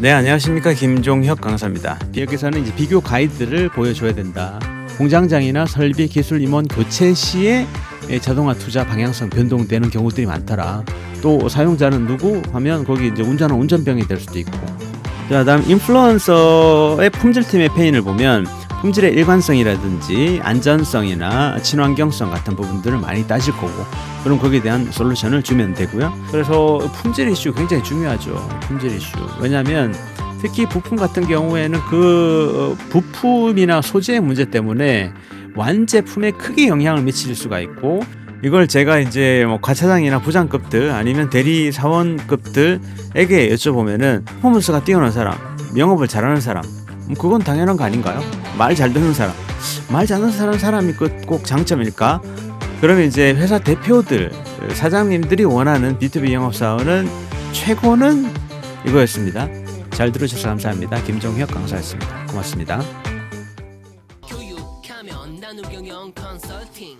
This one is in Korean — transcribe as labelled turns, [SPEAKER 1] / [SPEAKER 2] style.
[SPEAKER 1] 네, 안녕하십니까. 김종혁 강사입니다. 여기서는 이제 비교 가이드를 보여줘야 된다. 공장장이나 설비 기술 임원 교체 시에 예, 자동화 투자 방향성 변동되는 경우들이 많더라. 또 사용자는 누구 하면 거기 이제 운전은 운전병이 될 수도 있고. 자, 다음 인플루언서의 품질팀의 페인을 보면 품질의 일관성이라든지 안전성이나 친환경성 같은 부분들을 많이 따질 거고 그럼 거기에 대한 솔루션을 주면 되고요. 그래서 품질 이슈 굉장히 중요하죠. 품질 이슈. 왜냐하면 특히 부품 같은 경우에는 그 어, 부품이나 소재의 문제 때문에 완제품에 크게 영향을 미칠 수가 있고 이걸 제가 이제 뭐 과차장이나 부장급들 아니면 대리 사원급들에게 여쭤보면은 퍼포먼스가 뛰어난 사람, 영업을 잘하는 사람, 음, 그건 당연한 거 아닌가요? 말 잘 듣는 사람, 말잘 듣는 사람 사람이 그꼭 장점일까? 그러면 이제 회사 대표들, 사장님들이 원하는 B2B 영업 사원은 최고는 이거였습니다. 잘 들으셔서 감사합니다. 김종혁 강사였습니다. 고맙습니다.
[SPEAKER 2] 교육하면 나누 경영 컨설팅